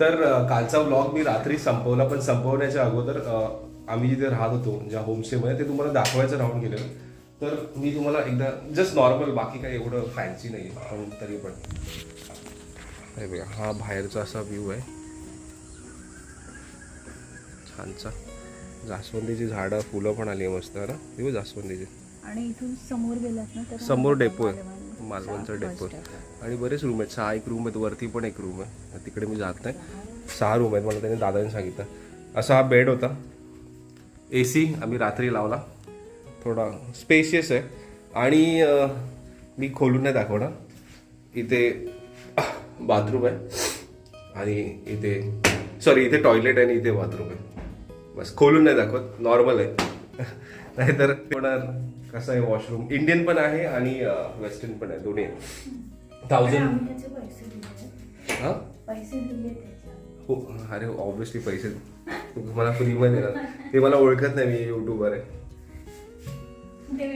तर कालचा व्लॉग मी रात्री संपवला पण संपवण्याच्या अगोदर आम्ही जिथे राहत होतो ज्या होमस्टेमध्ये ते तुम्हाला दाखवायचं राहून गेलेलं. तर मी तुम्हाला एकदा जस्ट नॉर्मल बाकी काही एवढं फॅन्सी नाही पण तरी पण. हे बघा हा बाहेरचा असा व्ह्यू आहे. छानसा. जास्वंदीची झाडं फुलं पण आली मस्त ना? जास्वंदीची. आणि इथून समोर गेलात ना समोर डेपो आहे. मालवणचा डेपो. आणि बरेच रूम आहेत. सहा एक रूम आहेत. वरती पण एक रूम आहे. तिकडे मी जात नाही. सहा रूम आहेत. मला त्याने दादाने सांगितलं. असा हा बेड होता. ए सी आम्ही रात्री लावला. थोडा स्पेशियस आहे. आणि मी खोलून नाही दाखवणार. इथे बाथरूम आहे. आणि इथे सॉरी इथे टॉयलेट आहे आणि इथे बाथरूम आहे. बस खोलून नाही दाखवत. नॉर्मल आहे. नाहीतर होणार. कसं आहे वॉशरूम इंडियन पण आहे आणि वेस्टर्न पण आहे दोन्ही थाउजंड हा? हो अरे ऑब्विसली पैसे. तुम्हाला फ्रीमध्ये देणार. ते मला ओळखत नाही मी युट्यूबर आहे.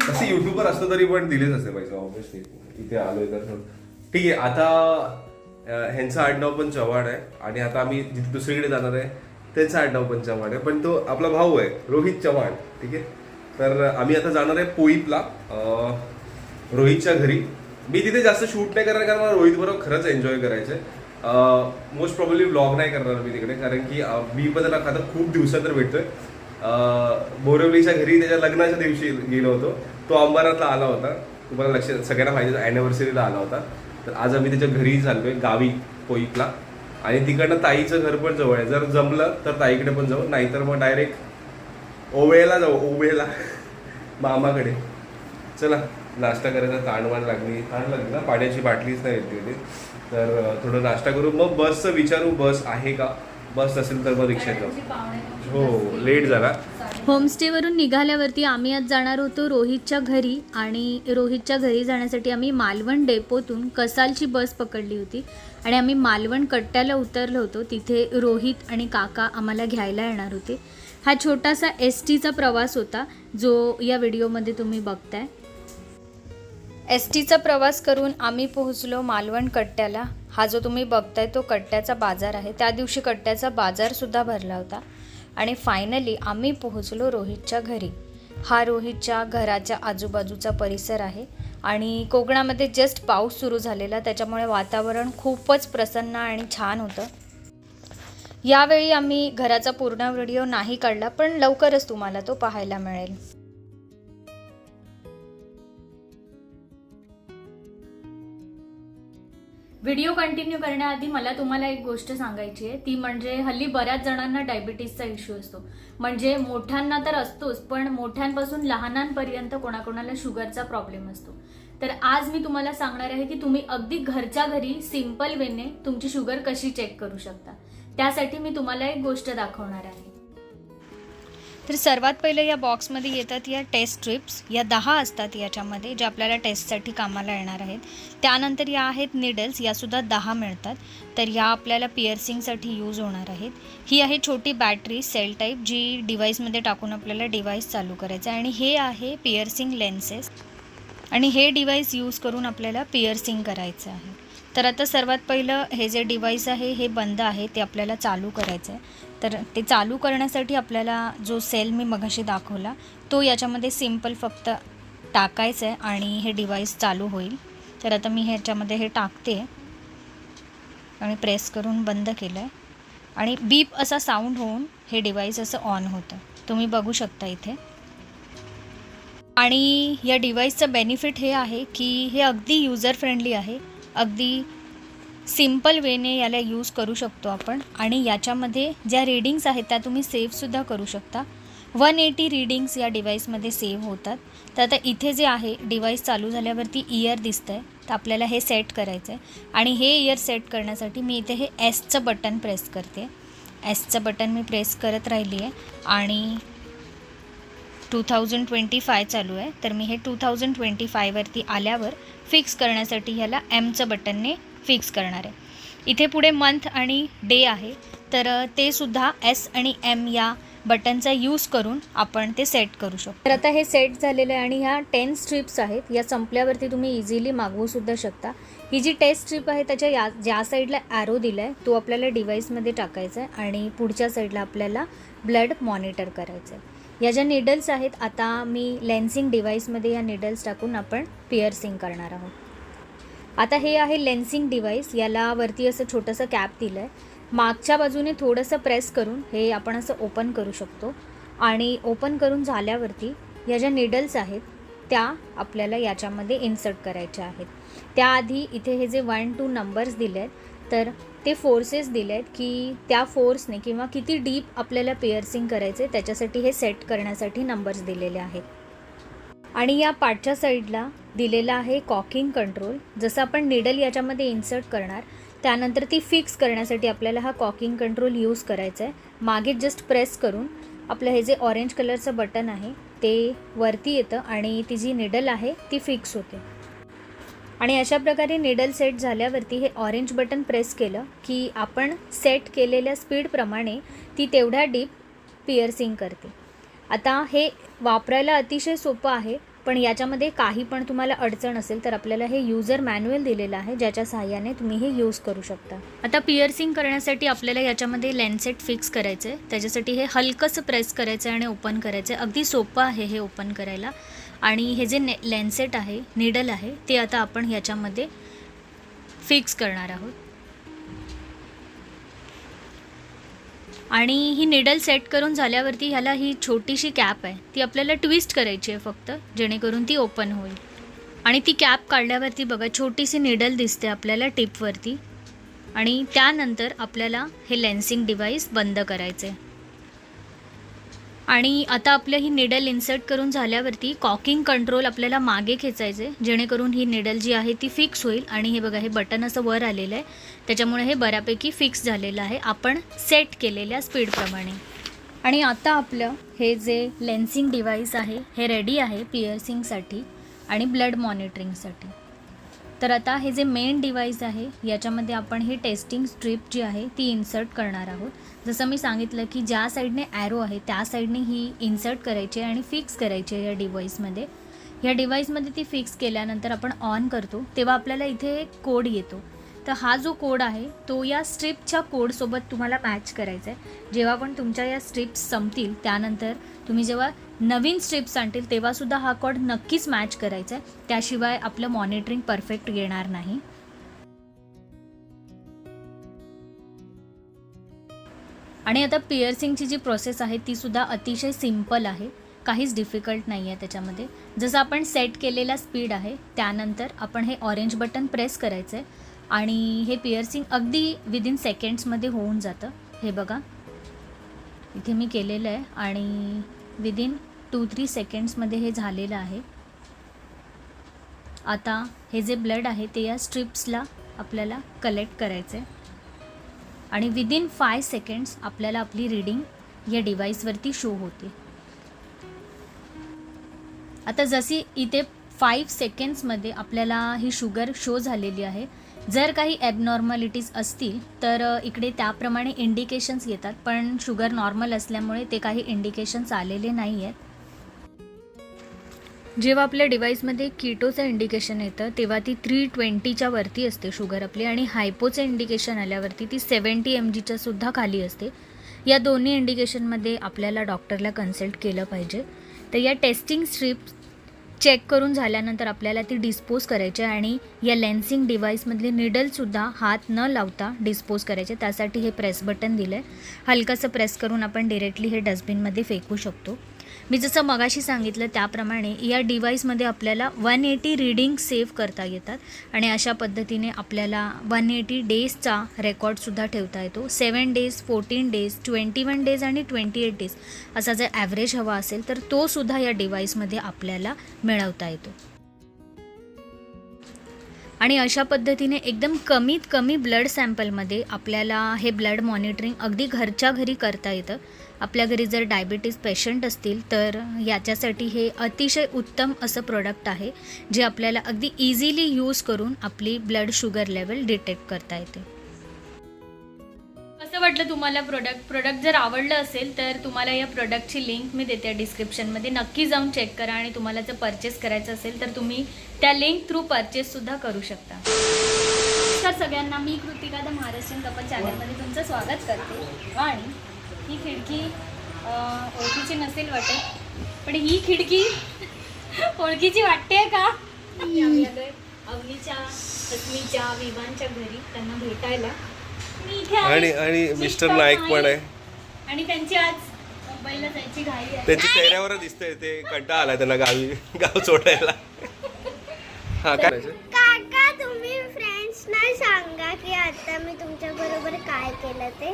तसे युट्यूबर असतो तरी पण दिलेच असते पैसे ऑब्विसली इथे आलोय तर. ठीक आहे आता ह्यांचं आडनाव पण चव्हाण आहे. आणि आता आम्ही जिथे दुसरीकडे जाणार आहे. त्यांचं आडनाव पण चव्हाण आहे. पण तो आपला भाऊ आहे रोहित चव्हाण. ठीक आहे? तर आम्ही आता जाणार आहे पोईपला रोहितच्या घरी. मी तिथे जास्त शूट नाही करणार कारण मला रोहित बरोबर खरंच एन्जॉय करायचं आहे मोस्ट प्रॉब्ली ब्लॉग नाही करणार मी तिकडे कारण की मी पण त्याला आता खूप दिवसानंतर भेटतोय. अं, बोरिवलीच्या घरी त्याच्या लग्नाच्या दिवशी गेलो होतो. तो अंबरनाथला आला होता. तुम्हाला लक्षात सगळ्यांना माहिती अॅनिव्हर्सरीला आला होता. तर आज आम्ही त्याच्या घरी चाललोय गावी पोईपला आणि तिकडनं ताईचं घर पण जवळ आहे. जर जमलं तर ताईकडे पण जाऊ. नाहीतर मग डायरेक्ट ओवेला जाऊ ओवेला मामाकडे. चला नाश्ता करायचा ताणवाण लागली. ताण लागली ना पाण्याची बाटलीच नाही येते तिथे तर थोडं नाश्ता करू. मग बसचं विचारू बस आहे का? बस असेल तर मग रिक्षात जाऊ. हो लेट झाला. होमस्टेवरून निघाल्यावरती आम्ही आज जाणार होतो रोहितच्या घरी आणि रोहितच्या घरी जाण्यासाठी आम्ही मालवण डेपोतून कसालची बस पकडली होती आणि आम्ही मालवण कट्ट्याला उतरलो होतो. तिथे रोहित आणि काका आम्हाला घ्यायला येणार होते. हा छोटासा एस टीचा प्रवास होता जो या व्हिडिओमध्ये तुम्ही बघताय. एस टीचा प्रवास करून आम्ही पोहोचलो मालवण कट्ट्याला. हा जो तुम्ही बघताय तो कट्ट्याचा बाजार आहे. त्या दिवशी कट्ट्याचा बाजारसुद्धा भरला होता. आणि फायनली आम्ही पोहोचलो रोहितच्या घरी. हा रोहितच्या घराच्या आजूबाजूचा परिसर आहे आणि कोकणामध्ये जस्ट पाऊस सुरू झालेला त्याच्यामुळे वातावरण खूपच प्रसन्न आणि छान होतं. यावेळी आम्ही घराचा पूर्ण व्हिडिओ नाही काढला पण लवकरच तुम्हाला तो पाहायला मिळेल. व्हिडिओ कंटिन्यू करण्याआधी मला तुम्हाला एक गोष्ट सांगायची आहे. ती म्हणजे हल्ली बऱ्याच जणांना डायबिटीसचा इश्यू असतो. म्हणजे मोठ्यांना तर असतोच पण मोठ्यांपासून लहानांपर्यंत कोणाकोणाला शुगरचा प्रॉब्लेम असतो. तर आज मी तुम्हाला सांगणार आहे की तुम्ही अगदी घरच्या घरी सिंपल वेने तुमची शुगर कशी चेक करू शकता. त्यासाठी मी तुम्हाला एक गोष्ट दाखवणार आहे. तर सर्वात पहिले या बॉक्समध्ये येतात या टेस्ट स्ट्रिप्स या दहा असतात याच्यामध्ये ज्या आपल्याला टेस्टसाठी कामाला येणार आहेत. त्यानंतर या आहेत निडल्स यासुद्धा दहा मिळतात. तर या आपल्याला पिअर्सिंगसाठी यूज होणार आहेत. ही आहे छोटी बॅटरी सेल टाईप जी डिव्हाइसमध्ये टाकून आपल्याला डिव्हाइस चालू करायचं आहे. आणि हे आहे पिअर्सिंग लेन्सेस आणि हे डिव्हाइस यूज करून आपल्याला पिअर्सिंग करायचं आहे. तर आता सर्वात पहिलं हे जे डिव्हाइस आहे हे बंद आहे ते आपल्याला चालू करायचं आहे. तर ते चालू करण्यासाठी आपल्याला जो सेल मी मगाशी दाखवला तो याच्यामध्ये सिंपल फक्त टाकायचं आहे आणि हे डिवाईस चालू होईल. तर आता मी ह्याच्यामध्ये हे टाकते आणि प्रेस करून बंद केलं आहे आणि बीप असा साऊंड होऊन हे डिवाईस असं ऑन होतं. तुम्ही बघू शकता इथे. आणि या डिव्हाइसचं बेनिफिट हे आहे की हे अगदी युजर फ्रेंडली आहे. अगदी सिंपल वेने याला यूज करू शकतो आपण. आणि याच्यामध्ये ज्या रीडिंग्स आहेत त्या तुम्ही सेव्हसुद्धा करू शकता. वन एटी रीडिंग्स या डिव्हाइसमध्ये सेव्ह होतात. तर आता इथे जे आहे डिवाईस चालू झाल्यावरती इयर दिसतं आहे तर आपल्याला हे सेट करायचं आहे आणि हे इयर सेट करण्यासाठी मी इथे हे एसचं बटन प्रेस करते. एसचं बटन मी प्रेस करत राहिली आहे आणि टू थाउजंड ट्वेंटी फाय चालू आहे. तर मी हे टू थाउजंड ट्वेंटी फायवरती आल्यावर फिक्स करण्यासाठी ह्याला एमचं बटनने फिक्स करणार आहे. इथे पुढे मंथ आणि डे आहे. तर ते सुद्धा एस आणि एम या बटनचा यूज करून आपण ते सेट करू शकतो. तर आता हे सेट झालेलं आहे आणि ह्या टेन स्ट्रिप्स आहेत. या संपल्यावरती तुम्ही इझिली मागवूसुद्धा शकता. ही जी टेस्ट स्ट्रिप आहे त्याच्या या ज्या साईडला ॲरो दिला आहे तो आपल्याला डिव्हाइसमध्ये टाकायचा आहे आणि पुढच्या साईडला आपल्याला ब्लड मॉनिटर करायचं आहे या ज्या निडल्स आहेत आता मी लेन्सिंग डिव्हाइसमध्ये या निडल्स टाकून आपण पिअर्सिंग करणार आहोत. आता हे आहे लेन्सिंग डिव्हाइस याला वरती असं छोटंसं कॅप दिलं आहे मागच्या बाजूने थोडंसं प्रेस करून हे आपण असं ओपन करू शकतो. आणि ओपन करून झाल्यावरती या ज्या निडल्स आहेत त्या आपल्याला याच्यामध्ये इन्सर्ट करायच्या आहेत. त्याआधी इथे हे जे वन टू नंबर्स दिले आहेत तर ते फोर्सेस दिले आहेत की त्या फोर्सने किंवा किती डीप आपल्याला पिअर्सिंग करायचे त्याच्यासाठी हे सेट करण्यासाठी नंबर्स दिलेले आहेत. आणि या पाठच्या साईडला दिलेला आहे कॉकिंग कंट्रोल. जसं आपण निडल याच्यामध्ये इन्सर्ट करणार त्यानंतर ती फिक्स करण्यासाठी आपल्याला हा कॉकिंग कंट्रोल यूज करायचा आहे. मागे जस्ट प्रेस करून आपलं हे जे ऑरेंज कलरचं बटन आहे ते वरती येतं आणि ती जी निडल आहे ती फिक्स होते. आणि अशा प्रकारे निडल सेट झाल्यावरती हे ऑरेंज बटन प्रेस केलं की आपण सेट केलेल्या स्पीडप्रमाणे ती तेवढ्या डीप पिअर्सिंग करते. आता हे वापरायला अतिशय सोपं आहे. पण याच्यामध्ये काही पण तुम्हाला अडचण असेल तर आपल्याला हे युजर मॅन्युअल दिलेलं आहे ज्याच्या सहाय्याने तुम्ही हे यूज करू शकता. आता पिअर्सिंग करण्यासाठी आपल्याला याच्यामध्ये लेन्सेट फिक्स करायचं आहे त्याच्यासाठी हे हलकंसं प्रेस करायचं आहे आणि ओपन करायचं आहे अगदी सोपं आहे हे ओपन करायला. आणि हे जे ने लेन्सेट आहे निडल आहे ते आता आपण ह्याच्यामध्ये फिक्स करणार आहोत. आणि ही निडल सेट करून झाल्यावरती ह्याला ही छोटीशी कॅप आहे. ती आपल्याला ट्विस्ट करायची आहे फक्त जेणेकरून ती ओपन होईल. आणि ती कॅप काढल्यावरती बघा छोटीशी निडल दिसते आपल्याला टिपवरती आणि त्यानंतर आपल्याला हे लेन्सिंग डिव्हाइस बंद करायचं आहे आणि आता आपलं ही निडल इन्सर्ट करून झाल्यावरती कॉकिंग कंट्रोल आपल्याला मागे खेचायचे जेणेकरून ही निडल जी आहे ती फिक्स होईल. आणि हे बघा हे बटन असं वर आलेलं आहे. त्याच्यामुळे हे बऱ्यापैकी फिक्स झालेलं आहे. आपण सेट केलेल्या स्पीडप्रमाणे आणि आता आपलं हे जे लेन्सिंग डिव्हाइस आहे हे रेडी आहे पिअर्सिंगसाठी आणि ब्लड मॉनिटरिंगसाठी तर आता हे जे मेन डिवाईस आहे याच्यामध्ये आपण ही टेस्टिंग स्ट्रीप जी आहे ती इन्सर्ट करणार आहोत. जसं मी सांगितलं की ज्या साईडने ॲरो आहे त्या साईडने ही इन्सर्ट करायची आहे आणि फिक्स करायची आहे या डिव्हाइसमध्ये या डिव्हाइसमध्ये ती फिक्स केल्यानंतर आपण ऑन करतो तेव्हा आपल्याला इथे एक कोड येतो. तर हा जो कोड आहे तो या स्ट्रिपच्या कोडसोबत तुम्हाला मॅच करायचा आहे जेव्हा पण तुमच्या या स्ट्रिप्स संपतील त्यानंतर तुम्ही जेव्हा नवीन स्ट्रिप्स आणतील तेव्हासुद्धा हा कोड नक्कीच मॅच करायचा आहे त्याशिवाय आपलं मॉनिटरिंग परफेक्ट येणार नाही. आणि आता पिअर्सिंगची जी प्रोसेस आहे ती सुद्धा अतिशय सिंपल आहे. काहीच डिफिकल्ट नाही आहे त्याच्यामध्ये. जसं आपण सेट केलेला स्पीड आहे त्यानंतर आपण हे ऑरेंज बटन प्रेस करायचं आहे आणि हे पिअर्सिंग अगदी विदिन सेकंड्समध्ये होऊन जातं. हे बघा. इथे मी केलेलं आहे आणि विदिन टू थ्री सेकंड्समध्ये हे झालेलं आहे. आता हे जे ब्लड आहे ते या स्ट्रिप्सला आपल्याला कलेक्ट करायचं आहे. आणि विदिन फाय सेकंड्स आपल्याला आपली रीडिंग या डिव्हाइसवरती शो होते. आता जशी इथे फाईव्ह सेकंड्समध्ये आपल्याला ही शुगर शो झालेली आहे जर काही ॲबनॉर्मॅलिटीज असतील तर इकडे त्याप्रमाणे इंडिकेशन्स येतात पण शुगर नॉर्मल असल्यामुळे ते काही इंडिकेशन्स आलेले नाही आहेत जेव्हा आपल्या डिवाईसमध्ये किटोचं इंडिकेशन येतं तेव्हा ती थ्री ट्वेंटीच्या वरती असते शुगर आपली आणि हायपोचं इंडिकेशन आल्यावरती ती सेवन्टी एम जीच्या सुद्धा खाली असते. या दोन्ही इंडिकेशनमध्ये आपल्याला डॉक्टरला कन्सल्ट केलं पाहिजे. तर या टेस्टिंग स्ट्रीप चेक करून झाल्यानंतर आपल्याला ती डिस्पोज करायची आहे आणि या लेन्सिंग डिव्हाइसमधले निडलसुद्धा हात न लावता डिस्पोज करायचे. त्यासाठी हे प्रेस बटन दिलं आहे हलकंसं प्रेस करून आपण डिरेक्टली हे डस्टबिनमध्ये फेकू शकतो. मी जसं मगाशी सांगितलं त्याप्रमाणे या डिव्हाइसमध्ये आपल्याला वन एटी रीडिंग सेव्ह करता येतात आणि अशा पद्धतीने आपल्याला वन एटी डेजचा रेकॉर्डसुद्धा ठेवता येतो. Seven days fourteen days twenty one days आणि ट्वेंटी एट डेज असा जर ॲव्हरेज हवा असेल तर तो सुद्धा या डिव्हाइसमध्ये आपल्याला मिळवता येतो. आणि अशा पद्धतीने एकदम कमीत कमी ब्लड सॅम्पलमध्ये आपल्याला हे ब्लड मॉनिटरिंग अगदी घरच्या घरी करता येतं. आपल्या घरी जर डायबिटीज पेशंट असतील तर याच्यासाठी हे अतिशय उत्तम असं प्रोडक्ट आहे जे आपल्याला अगदी इझिली यूज करून आपली ब्लड शुगर लेवल डिटेक्ट करता येते. कसं वाटलं तुम्हाला प्रोडक्ट प्रोडक्ट जर आवडलं असेल तर तुम्हाला या प्रोडक्टची लिंक मी देते डिस्क्रिप्शनमध्ये नक्की जाऊन चेक करा आणि तुम्हाला जर परचेस करायचं असेल तर तुम्ही त्या लिंक थ्रू परचेससुद्धा करू शकता. तर सगळ्यांना मी कृतिका द महाराष्ट्रीयन कपल चॅनलमध्ये तुमचं स्वागत करते. आणि ही खिडकी ओळखीची नसेल वाटत पण ही खिडकी ओळखीची वाटते का? आम्ही अवनीच्या रश्मीच्या विवांच्या घरी त्यांना भेटायला. आणि आणि मिस्टर नाईक पण आहे. आणि त्यांची आज मुंबईला जायची घाई आहे. त्यांच्या चेहऱ्यावर दिसतंय ते. कंटाळा आला त्यांना गावी. गाव सोडायला. हा काय करायचं? काका तुम्ही फ्रेंड्सना सांगा की आता मी तुमच्या बरोबर काय केलं ते.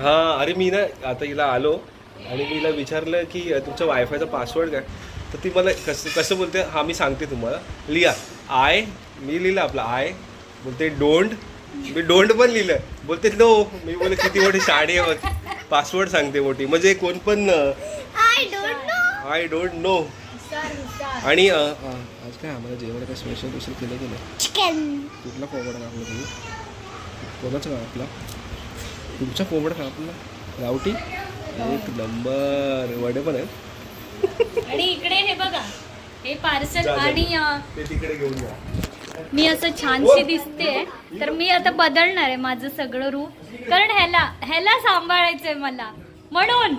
हा अरे मी ना आता हिला आलो आणि मी हिला विचारलं की अ, तुमचा वायफायचा पासवर्ड काय? तर ती मला कसं कसं बोलते? हा मी सांगते तुम्हाला. लिहा. आय मी लिहिलं आपलं आय बोलते डोंट मी डोंट पण लिहिलं बोलते नो. मी बोले किती मोठी शाडी आहे पासवर्ड सांगते मोठी. म्हणजे कोण पण आय डोंट नो. आणि आज काय आम्हाला जेवण काय स्पेशल स्पेशल केलं गेलं चिकन कुठला कोंबडा कापला तुम्ही? कोणाचा कापला तुमचा कोंबडा कापला गावठी? एक नंबर. वडे पण आहेत. आणि इकडे हे बघा हे पार्सल. आणि तिकडे घेऊन जा. मी असं छानशी दिसते तर मी आता बदलणार आहे माझं सगळं रूप. कारण ह्याला ह्याला सांभाळायचंय मला. म्हणून.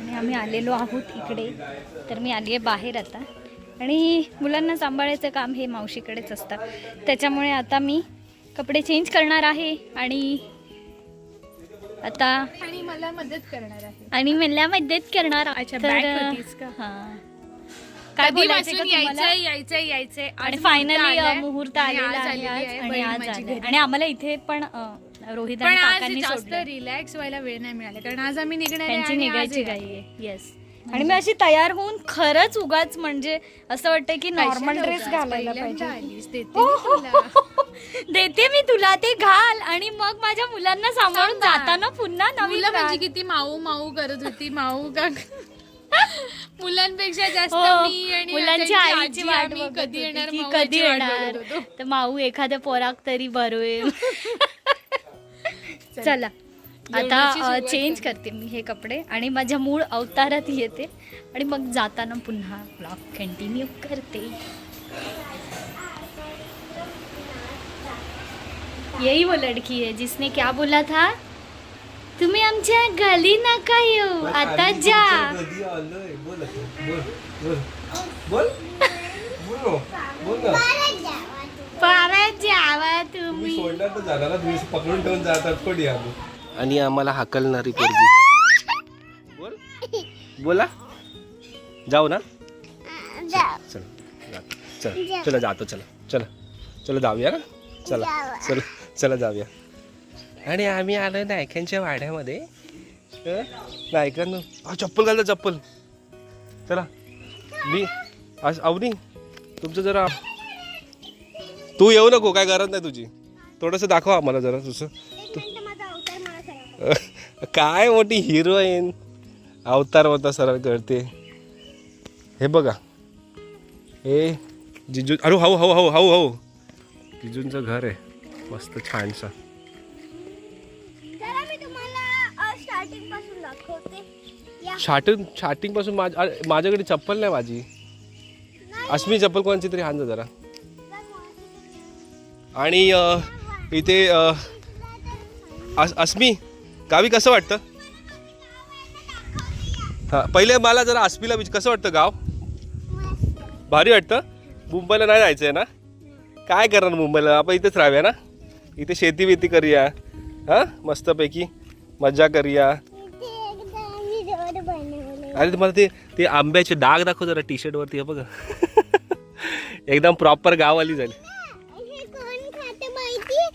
आणि आम्ही आलेलो आहोत इकडे. तर मी आली आहे बाहेर आता. आणि मुलांना सांभाळायचं काम हे मावशीकडेच असतं. त्याच्यामुळे आता मी कपडे चेंज करणार आहे आणि आता आणि मला मदत करणार आहे आणि मला मदत करणार अच्छा, back होतीस का? हां. काय बोलायचं का तुम्हाला यायचंय यायचंय यायचंय आणि फायनली मुहूर्त आलेला आहे आणि बहीण आज माझी आलाय. घरी. आणि आम्हाला इथे पण अं, रोहित पण आणि आज काकांनी जास्त सोडलंय. रिलॅक्स व्हायला वेळ नाही मिळाला कारण आज आम्ही निघणार आहे त्यांची आणि आज निघायची. गाई आहे येस आणि मी अशी तयार होऊन खरंच उगाच म्हणजे असं वाटतं की नॉर्मल कशाला ड्रेस उगाच? घालायला पहिल्यांदा पाहिजे आलीस, देते मी तुला. देते मी तुला ते घाल आणि मग माझ्या मुलांना सांभाळून सांभाळ. जाताना पुन्हा नवीन मुलं म्हणजे. किती माऊ माऊ करत होती माऊ का मुलांपेक्षा जास्त हो, मी आणि मुलांची त्यांची आईची आजी वाट आम्ही बघत कधी होती येणार की माऊ कधी याची वाट येणार बघत होतो. तर माऊ एखाद्या पोराक तरी बरोवेल चला आता सुरुवात चेंज करते मी हे कपडे आणि माझ्या मूळ अवतारात येते आणि मग जाताना पुन्हा ब्लॉग कंटिन्यू करते यही वो लड़की है जिसने क्या बोला था तुम्ही आमच्या गली नका येऊ आता जा कधी आलोय? बोल आता. बोल, बोल. बोल बोल ना. बोल ना परत जावा तुम्ही ना, पकडून ठेवून जातात कोणी आम्ही आणि आम्हाला हाकलणारी पोरगी बोल बोला जाऊ ना जा चल. चल चला जातो चला चला चला जाऊया का चला चला चला जाऊया. आणि आम्ही आलो नायकांच्या वाड्यामध्ये. हं? नायकांना? हा चप्पल घालता चप्पल. चला. मी आज अवनी तुमचं जरा तू येऊ नको काय गरज नाही तुझी. थोडंसं दाखव आम्हाला जरा तुझं. काय मोठी हिरोईन अवतार होता सरळ करते हे बघा. हे जिजू अरे how how how how how जिजूंचं घर आहे. मस्त छानसं. स्टार्टिंगपासून स्टार्टिंग माझ्याकडे चप्पल नाही माझी. अस्मी चप्पल कोणाची तरी हान जा जरा. आणि इथे अस्मी गावी कसं वाटतं? हां पहिले मला जरा अस्मीला विच कसं वाटतं गाव? भारी वाटतं? मुंबईला नाही जायचं आहे ना काय करणार मुंबईला? आपण इथेच राहूया ना? इथे शेती बेती करूया. हां? मस्तपैकी मजा करूया. अरे तुम्हाला ते ते आंब्याचे डाग दाखव जरा टी शर्टवरती हे बघा. एकदम प्रॉपर गाववाली झाली.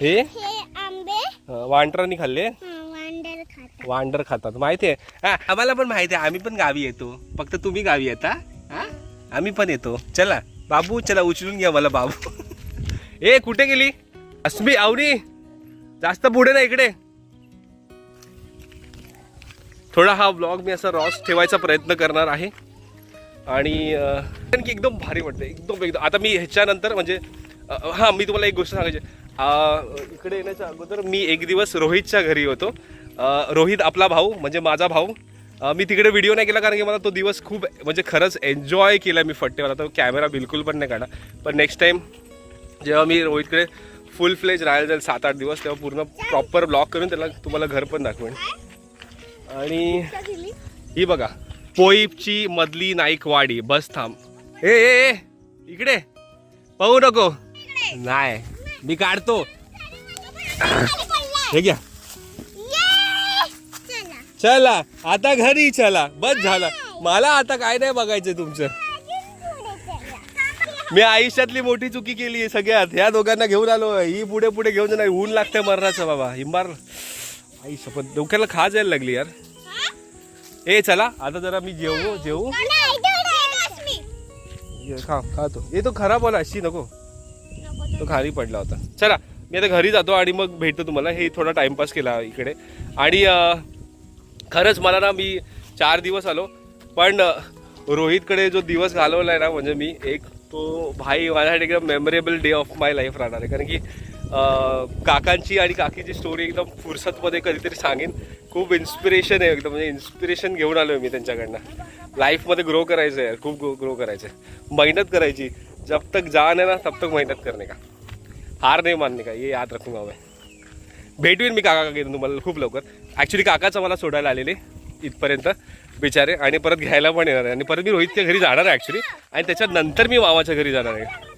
हे वांटरांनी खाल्ले? वांडर खाते वांडर खातात माहिती आहे. आम्हाला पण माहिती आहे आम्ही पण गावी येतो. फक्त तुम्ही गावी येता हा? आम्ही पण येतो. चला बाबू चला उचलून घ्या मला बाबू. ए कुठे गेली? अस्मी आवनी. जास्त पुढे ना इकडे. थोडा हा ब्लॉग मी असा रॉस ठेवायचा प्रयत्न करणार आहे. आणि अं, आणखी एकदम भारी वाटतं एकदम एकदम. आता मी ह्याच्यानंतर म्हणजे हां मी तुम्हाला एक गोष्ट सांगायची. इकडे येण्याच्या अगोदर मी एक दिवस रोहितच्या घरी होतो. रोहित आपला भाऊ म्हणजे माझा भाऊ. मी तिकडे व्हिडिओ नाही केला कारण की मला तो दिवस खूप म्हणजे खरंच एन्जॉय केला मी फट्टेवाला. तो कॅमेरा बिलकुल पण नाही काढला. पण नेक्स्ट टाईम जेव्हा मी रोहितकडे फुल फ्लेज राहायला जाईल सात आठ दिवस तेव्हा पूर्ण प्रॉपर ब्लॉक करून त्याला तुम्हाला घर पण दाखवेन. आणि ही बघा पोईपची मधली नाईकवाडी बस थांब. ए ए ए, इकडे पाहू नको. नाही मी काढतो. हे घ्या. चला आता घरी चला. बस झाला. मला आता काय नाही बघायचं तुमचं. मी आयुष्यातली मोठी चुकी केली आहे सगळ्यात. ह्या दोघांना घेऊन आलो. ही पुढे पुढे घेऊन नाही ऊन लागतंय मरणाचं बाबा. हिंबार आई शपथ. डोक्याला खा जायला लागली यार. ए चला. आता जरा मी जेवू जेवू. खा खा तो. ये तो खराब होला अशी नको. तो खाली पडला होता. चला. मी आता घरी जातो आणि मग भेटतो तुम्हाला. हे थोडा टाइमपास केला इकडे. आणि खरंच मला ना मी चार दिवस आलो. पण रोहितकडे जो दिवस घालवला आहे ना म्हणजे मी एक तो भाई माझ्यासाठी एकदम memorable day of my life राहणार आहे. कारण की काकांची आणि काकीची स्टोरी एकदम फुरसतमध्ये कधीतरी सांगेन. खूप इन्स्पिरेशन आहे एकदम. म्हणजे इन्स्पिरेशन घेऊन आलो आहे मी त्यांच्याकडनं. लाईफमध्ये ग्रो करायचं आहे खूप ग्रो ग्रो करायचं आहे मेहनत करायची. जब तक जान है ना तब तक मेहनत करने का. हार नाही मानणे का. ये याद रखूंगा मैं. भेटवीन मी काका काकी तुम्हाला खूप लवकर. ॲक्च्युली काकाचं मला सोडायला आलेले इथपर्यंत. बिचारे आणि परत घ्यायला पण येणार आहे. आणि परत मी रोहितच्या घरी जाणार आहे ॲक्च्युली आणि त्याच्यानंतर मी मामाच्या घरी जाणार आहे.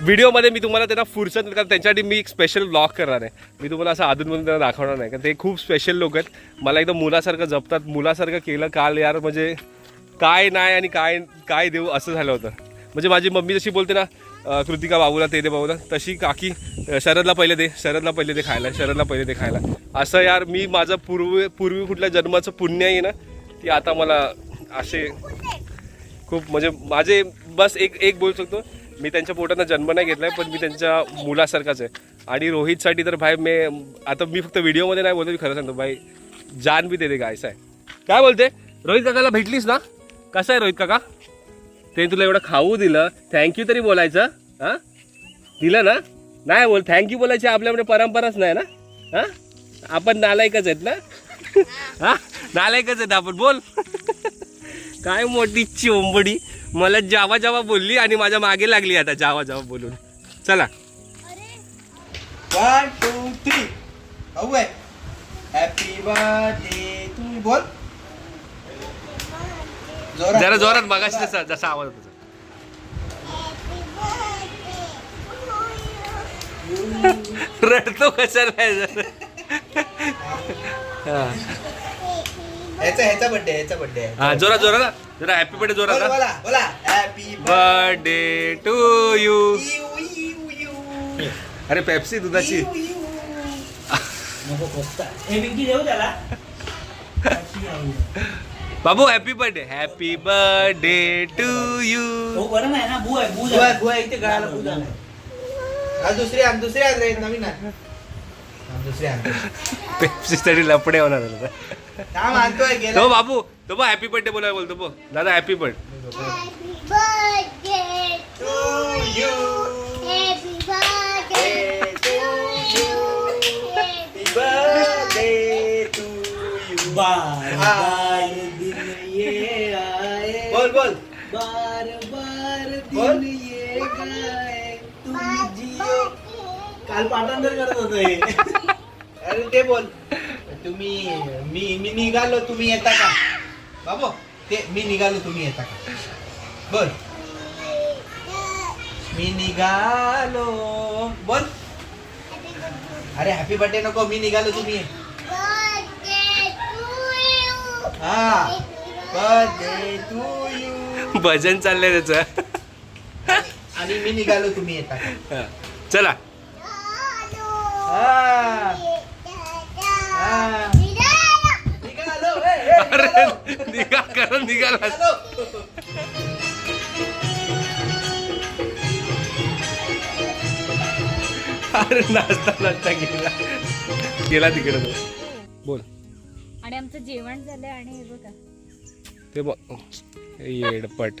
व्हिडिओमध्ये मी तुम्हाला त्यांना फुरसत कारण त्यांच्यासाठी मी एक स्पेशल ब्लॉग करणार आहे. मी तुम्हाला असं अधूनमधून त्यांना दाखवणार नाही कारण ते खूप स्पेशल लोक आहेत. मला एकदम मुलासारखं जपतात. मुलासारखं केलं काल यार म्हणजे काय नाही आणि काय काय देऊ असं झालं होतं. म्हणजे माझी मम्मी जशी बोलते ना कृतिका बाबूला ते दे बाबूला तशी काकी शरदला पहिले दे शरदला पहिले दे खायला शरदला पहिले दे खायला. असं यार मी माझं पूर्वी पूर्वी कुठल्या जन्माचं पुण्य आहे ना ती आता मला असे खूप म्हणजे माझे बस एक एक बोलू शकतो. मी त्यांच्या पोटांना जन्म नाही घेतला आहे पण मी त्यांच्या मुलासारखाच आहे. आणि रोहितसाठी तर भाई मी आता मी फक्त व्हिडिओमध्ये नाही बोलतो मी खरं सांगतो भाई जान बी देते गायचं आहे. काय बोलते? रोहित काकाला भेटलीस ना? कसं आहे रोहित काका? ते तुला एवढं खाऊ दिलं थँक्यू तरी बोलायचं हां? दिलं ना? नाही बोल थँक्यू बोलायची आपल्याकडे परंपराच नाही ना? हां? आपण नालायकच आहेत ना? हां? नालायकच आहेत आपण बोल. काय मोठी चोंबडी मला जावा जावा बोलली आणि माझ्या मागे लागली आता जावा जावा बोलून. चला. One two three happy birthday तुम्ही बोल. जरा जोरात मागाशी जसा जसा आवाज होता. तसा. रडतो कशाला. ह्याचा ह्याचा बर्थडे ह्याचा बर्थडे आहे हा जोरा जोरा ना. जरा हॅपी बर्थडे जोरा बोला बोला. बोला हॅपी बर्थडे टू यू अरे पेप्सी दुधाची. बाबू happy birthday happy birthday to you दुसरी आण दुसरी रे नवीन दुसरी आण पेप्सी साठी लपडे होणार होता तो बाबू तो बघ हॅपी बर्थडे बोलाय बोलतो बघ. दादा happy birthday to you birthday to you बार. बार दिन ये आए बोल बोल. बार बार बोल. दिन ये गाए तुम जियो. काल पाठांतर करत होतो. हे अरे ते बोल. तुम्ही मी मी निघालो तुम्ही येता का? बाबू ते मी निघालो तुम्ही येता का? बोल. मी निघालो. बोल. अरे हॅपी बर्थडे नको मी निघालो तुम्ही. हा. बर्थडे टू यू भजन चाललंय त्याचं. आणि मी निघालो तुम्ही येता का? हा. चला. हा. अरे निघालो. निघा करून निघाला निघालो. अरे नाचता नाचता गेला गेला तिकडे तो बोल आणि आमचं जेवण झालंय आणि हे बघा ते बघ येडपट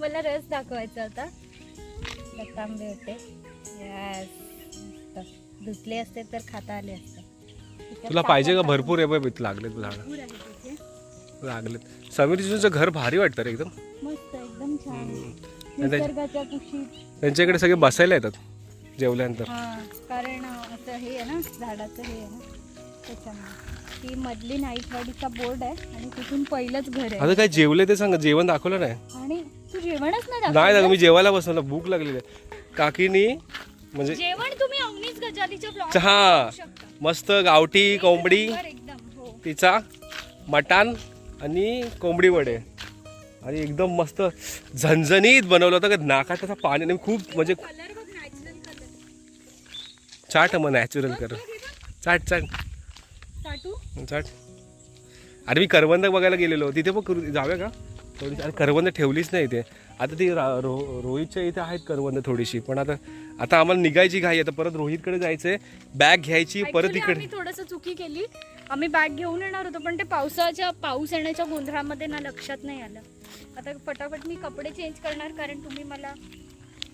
मला रस दाखवायचा होता तांबे होते. धुतले असते तर खाता आले असते तुला पाहिजे का भरपूर आहे बघ लागलेत झाड. लागलेत. समीर जिजूंचं घर भारी वाटतं रे एकदम. त्यांच्याकडे सगळे बसायला येतात जेवल्यानंतर. कारण असं हे आहे ना झाडाचं हे आहे ना त्याच्यामुळे. ती मधली बोर्ड आहे आणि तिथून पहिलंच घर आहे. आता काय जेवले ते सांग जेवण दाखवलं नाही? आणि तू जेवणच नाही? ना मी जेवायला बसवलं भूक लागलेली आहे. काकीनी म्हणजे जेवण तुम्ही गजालीच्या हा मस्त गावठी कोंबडी हो. तिचा मटान आणि कोंबडी वडे. आणि एकदम मस्त झणझणीत बनवलं होतं का नाकात त्याचा पाणी आणि खूप म्हणजे चाट मग नॅचरल कर चाट चाट. चाट. अरे मी करवंद बघायला गेलेलो. तिथे पण करू जाऊया का? थोडी अरे करवंद ठेवलीच नाही इथे. आता ती रा- रो रोहितच्या इथे आहेत करवंद थोडीशी पण आता आता आम्हाला निघायची घाई. आता परत रोहितकडे जायचंय. बॅग घ्यायची परत इकडे थोडस चुकी केली. आम्ही बॅग घेऊन येणार होतो पण ते पावसाच्या पाऊस येण्याच्या गोंधळामध्ये ना लक्षात नाही आलं. आता फटाफट मी कपडे चेंज करणार कारण तुम्ही मला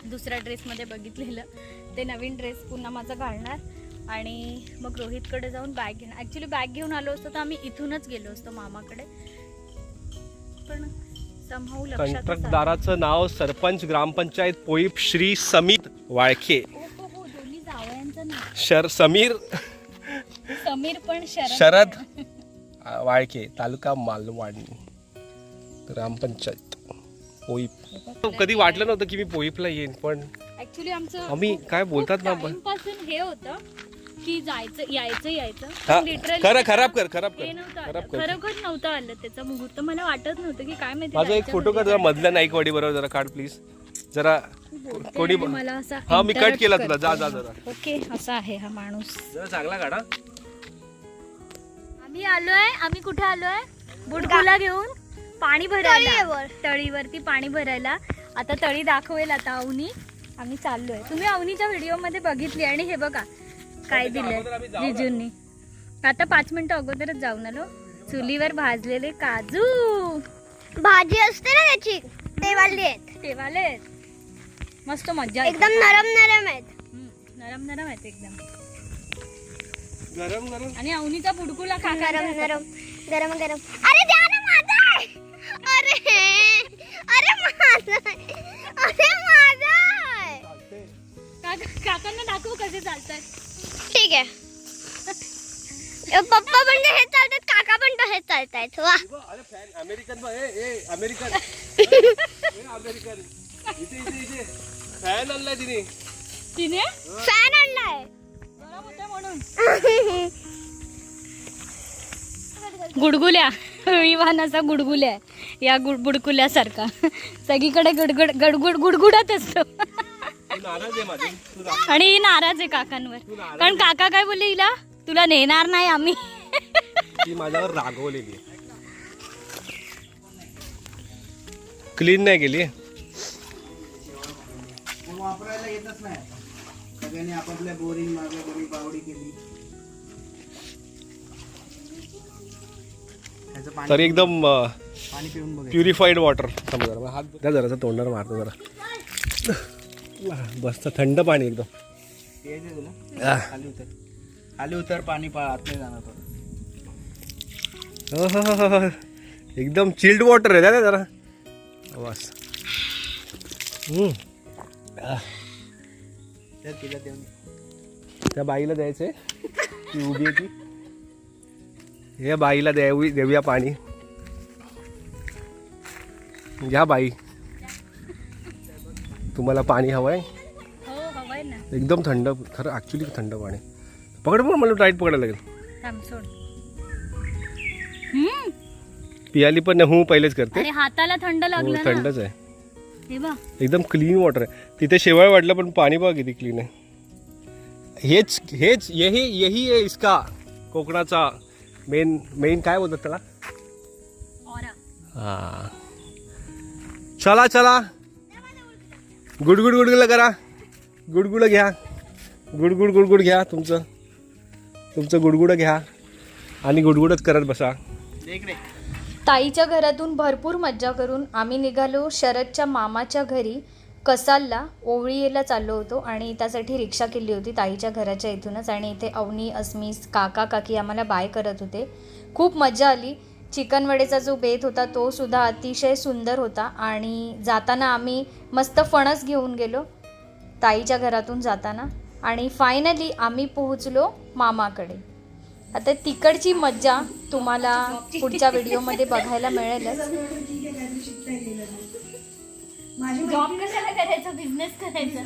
दुसऱ्या ड्रेसमध्ये बघितलेलं. ते नवीन ड्रेस पुन्हा माझा घालणार. आणि मग रोहितकडे जाऊन बॅग घेणार. ॲक्च्युली बॅग घेऊन आलो असतो तर आम्ही इथूनच गेलो असतो मामाकडे. पण कंत्राटदाराचं नाव सरपंच ग्रामपंचायत पोईप श्री समित वाळखे शर समीर समीर पण शरद. वाळके तालुका मालवण ग्रामपंचायत पोईप. कधी वाटलं नव्हतं की मी पोईपला येईन पण ऍक्च्युली आमचं आम्ही काय बोलतात ना हे होतं. की जायचं यायचं यायचं. हा, लिटरली खरं खराब कर खराब हे कर नव्हतं खराब. कर. खरोखर नव्हतं आलं त्याचं मुहूर्त. मला वाटत नव्हतं की काय माहिती माझा एक फोटो काढ म्हणजे. जरा मधल्या नाईकवाडी बरोबर जरा काढ प्लीज जरा कोणी मला असा हा मी कट केला तुला. जा. जा जरा. ओके असा आहे हा माणूस. जरा चांगला काढा आम्ही आलोय आम्ही कुठे आलोय? बुडकुला घेऊन पाणी भरायला. तळीवर. तळीवरती पाणी भरायला. आता तळी दाखवेल आता अवनी आम्ही चाललोय. तुम्ही अवनीच्या व्हिडिओमध्ये बघितली आणि हे बघा काय दिलंय जिजूंनी आता पाच मिनिटं अगोदरच जाऊन आलो. चुलीवर भाजलेले काजू. भाजी असते ना त्याची ते वाली आहेत. ते वाले मस्त मज्जा येते. एकदम नरम नरम आहेत. नरम नरम आहेत एकदम. गरम गरम. आणि अवनीचा बुडकुला काका नरम नरम गरम गरम. अरे द्या ना माझा. आहे. अरे अरे माझा. आहे. अरे माझा. आहे. काका- काकांना दाखवू कसे चालतात. ठीक आहे. पप्पा पण हे चालतात काका पण तसेच चालतायत. वा. अरे फॅन अमेरिकन बघ, ए ए अमेरिकन. ए, अमेरिकन. इथे इथे इथे. फॅन आणलाय तिने. तिने? फॅन आणलाय. गरम होते म्हणून. गुडगुल्या. विवानाचा गुडगुल्या आहे. या गुड बुडकुल्यासारखा. सगळीकडे गुडगुड गडगुड गुडगुडत असतो. आणि ही नाराज आहे काकांवर. कारण काका काय बोलले हिला? तुला नेणार नाही आम्ही. ती माझ्यावर रागवलेली क्लीन नाही केली वापरायला येतच नाही. सगळ्यांनी आपापल्या बोरिंग मागे कोणी बावडी केली. त्याचं पाणी तरी एकदम पाणी पिऊन बघ प्युरिफाईड वॉटर समजा जरा हात तोंडावर मारतो जरा. बसतं थंड पाणी एकदम. यायचं तुला आह. खाली उतर. खाली उतर पाणी पा आत नाही जाणार परत. अहहहह. एकदम चिल्ड वॉटर आहे ना जरा. बस. तिला त्या बाईला द्यायचंय ती उभी आहे ती. हे बाईला देऊ देऊया पाणी. घ्या बाई. तुम्हाला पाणी हवंय? हो हवंय ना. एकदम थंड खरं ॲक्च्युली थंड पाणी. पकड पण मला टाईट पकडायला लागेल. थांब सोड. हम्म. पियाली पण नाही, हू पहिलेच करते. अरे हाताला थंड हो लागलं ना. थंडच आहे. हे बा एकदम क्लीन वॉटर आहे. तिथे शेवाळ वाटलं पण पाणी बघा किती क्लीन आहे. हेच हेच यही यही आहे इसका कोकणाचा मेन मेन काय बोलतात त्याला? ऑरा हा. चला चला. गुडगुड गुडगुड करा गुडगुड घ्या गुडगुड गुडगुड घ्या तुमचं तुमचं गुडगुड घ्या आणि गुडगुडच करत बसा ताईच्या घरातून भरपूर मज्जा करून आम्ही निघालो शरदच्या मामाच्या घरी कसालला ओवळीला चाललो होतो आणि त्यासाठी रिक्षा केली होती ताईच्या घराच्या इथूनच आणि इथे अवनी अस्मिस काका काकी आम्हाला बाय करत होते खूप मजा आली चिकन वडेचा जो बेत होता तो सुद्धा अतिशय सुंदर होता आणि जाताना आम्ही मस्त फणस घेऊन गेलो ताईच्या घरातून जाताना आणि फायनली आम्ही पोहोचलो मामाकडे. आता तिकडची मज्जा तुम्हाला पुढच्या व्हिडिओमध्ये बघायला मिळेलच. जॉब कशाला करायचा? बिझनेस करायचा.